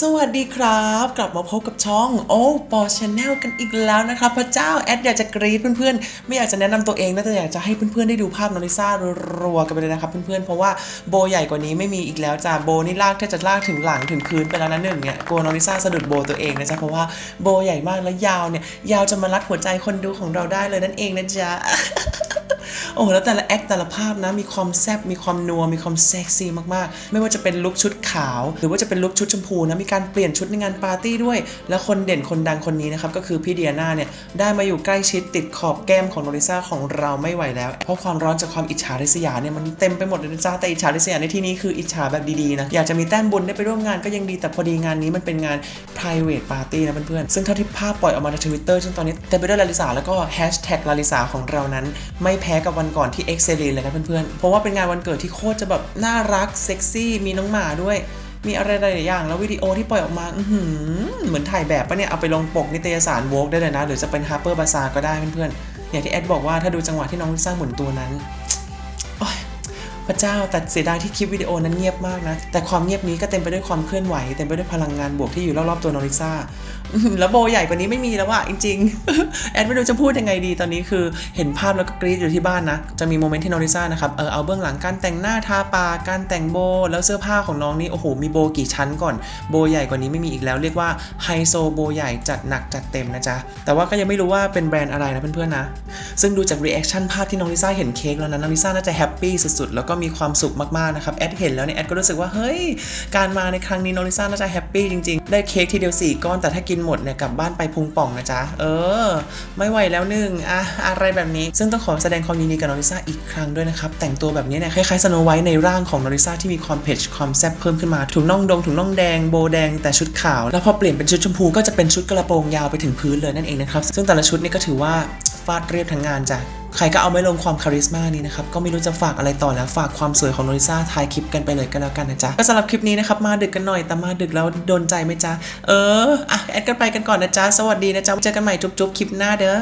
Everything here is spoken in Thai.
สวัสดีครับ กลับมาพบกับช่องโอ้ปอชแนลกันอีกแล้วนะครับ พระเจ้าแอดอยากจะกรี๊ดเพื่อนๆ ไม่อยากจะแนะนำตัวเองนะแต่อยากจะให้เพื่อนๆได้ดูภาพนอริซ่ารัวๆกันไปเลยนะครับเพื่อนๆเพราะว่าโบใหญ่กว่านี้ไม่มีอีกแล้วจ้าโบนี่ลากแทบจะลากถึงหลังถึงพื้นไปแล้วนะหนึ่งเนี่ยกลัวนอริซ่าสะดุดโบตัวเองนะจ๊ะเพราะว่าโบใหญ่มากแล้วยาวเนี่ยยาวจะมารัดหัวใจคนดูของเราได้เลยนั่นเองนะจ๊ะ โอ้โหแล้วแต่ละแอคแต่ละภาพนะมีความแซบมีความนัวมีความเซ็กซี่มากๆ ไม่ว่าจะเป็นลุคชุดขาว หรือว่าจะเป็นลุคชุดชมพูนะมีการเปลี่ยนชุดในงานปาร์ตี้ด้วย แล้วคนเด่นคนดังคนนี้นะครับก็คือพี่เดียนาเนี่ยได้มาอยู่ใกล้ชิดติดขอบแก้มของโนริซาของเราไม่ไหวแล้ว เพราะความร้อนจากความอิจฉาริษยาเนี่ยมันเต็มไปหมดเลยนะจ้าแต่อิจฉาริษยาในที่นี้คืออิจฉาแบบดีๆนะอยากจะมีแต้มบุญได้ไปร่วมงานก็ยังดีแต่พอดีงานนี้มันเป็นงาน private party นะเพื่อนๆซึ่งเท่าที่ภาพปล่อยออกมาในทวิตเตอร์จนตอนนี้เต็มไปด้วยลาลิสาแล้วก็แฮชแท็กลาลิสาของเรานั้น ไม่แพ้กับวันก่อนที่เอ็กเซเลนเลยนะเพื่อนๆ เพราะว่าเป็นงานวันเกิดที่โคตรจะแบบน่ารักเซ็กซี่มีน้องหมาด้วย มีอะไรหลายอย่าง แล้ววิดีโอที่ปล่อยออกมาอืเหมือนถ่ายแบบปะเนี่ย เอาไปลงปกนิตยสารโวกได้เลยนะ หรือจะเป็นฮาร์เปอร์บาซาก็ได้เพื่อนๆ อย่างที่แอดบอกว่าถ้าดูจังหวะที่น้องลิซ่าหมุนตัวนั้น พระเจ้าแต่เสียดายที่คลิปวิดีโอนั้นเงียบมากนะ แต่ความเงียบนี้ก็เต็มไปด้วยความเคลื่อนไหว เต็มไปด้วยพลังงานบวกที่อยู่รอบๆตัวนอริซ่าแล้วโบใหญ่กว่านี้ไม่มีแล้วว่ะจริง ๆ แอดไม่รู้จะพูดยังไงดีตอนนี้คือเห็นภาพแล้วก็กรี๊ดอยู่ที่บ้านนะ จะมีโมเมนต์ที่นอริซ่านะครับ เออเอาเบื้องหลังการแต่งหน้าทาปากการแต่งโบ แล้วเสื้อผ้าของน้องนี่โอ้โหมีโบกี่ชั้นก่อนโบใหญ่กว่านี้ไม่มีอีกแล้วเรียกว่าไฮโซโบใหญ่จัดหนักจัดเต็มนะจ๊ะแต่ว่าก็ยังไม่รู้ว่าเป็นแบรนด์อะไรนะเพื่อนๆนะ ซึ่งดูจากรีแอคชั่นภาพที่น้องลิซ่าเห็นเค้กแล้วนะน้องลิซ่าน่าจะแฮปปี้สุดๆ แล้วก็มีความสุขมากๆนะครับแอดเห็นแล้วเนี่ยแอดก็รู้สึกว่าเฮ้ย การมาในครั้งนี้น้องลิซ่าน่าจะแฮปปี้จริงๆ ได้เค้กทีเดียว 4 ก้อนแต่ถ้ากินหมดเนี่ยกลับบ้านไปพุงป่องนะจ๊ะ เออ ไม่ไหวแล้วหนึ่งอะอะไรแบบนี้ ซึ่งต้องขอแสดงความยินดีกับน้องลิซ่าอีกครั้งด้วยนะครับแต่งตัวแบบนี้เนี่ยคล้ายๆสโนไวท์ในร่างของน้องลิซ่าที่มีความเผ็ดความแซ่บเพิ่มขึ้นมาถุงน่องดงถุงน่องแดงโบแดงแต่ชุดขาว แล้วพอเปลี่ยนเป็นชุดชมพูก็จะเป็นชุดกระโปรงยาวไปถึงพื้นเลยนั่นเองนะครับซึ่งแต่ละชุดนี่ก็ถือว่า ฟาดเรียบทั้งงานจ้ะใครก็เอาไม่ลงความคาริสมานี้นะครับ ก็ไม่รู้จะฝากอะไรต่อแล้วฝากความสวยของโนริซ่าท้ายคลิปกันไปเลยก็แล้วกันนะจ๊ะ ก็สำหรับคลิปนี้นะครับ มาดึกกันหน่อย แต่มาดึกแล้วโดนใจไหมจ๊ะ เออ อะ แอดกันไปกันก่อนนะจ๊ะ สวัสดีนะจ๊ะ เจอกันใหม่จุ๊บๆ คลิปหน้าเด้อล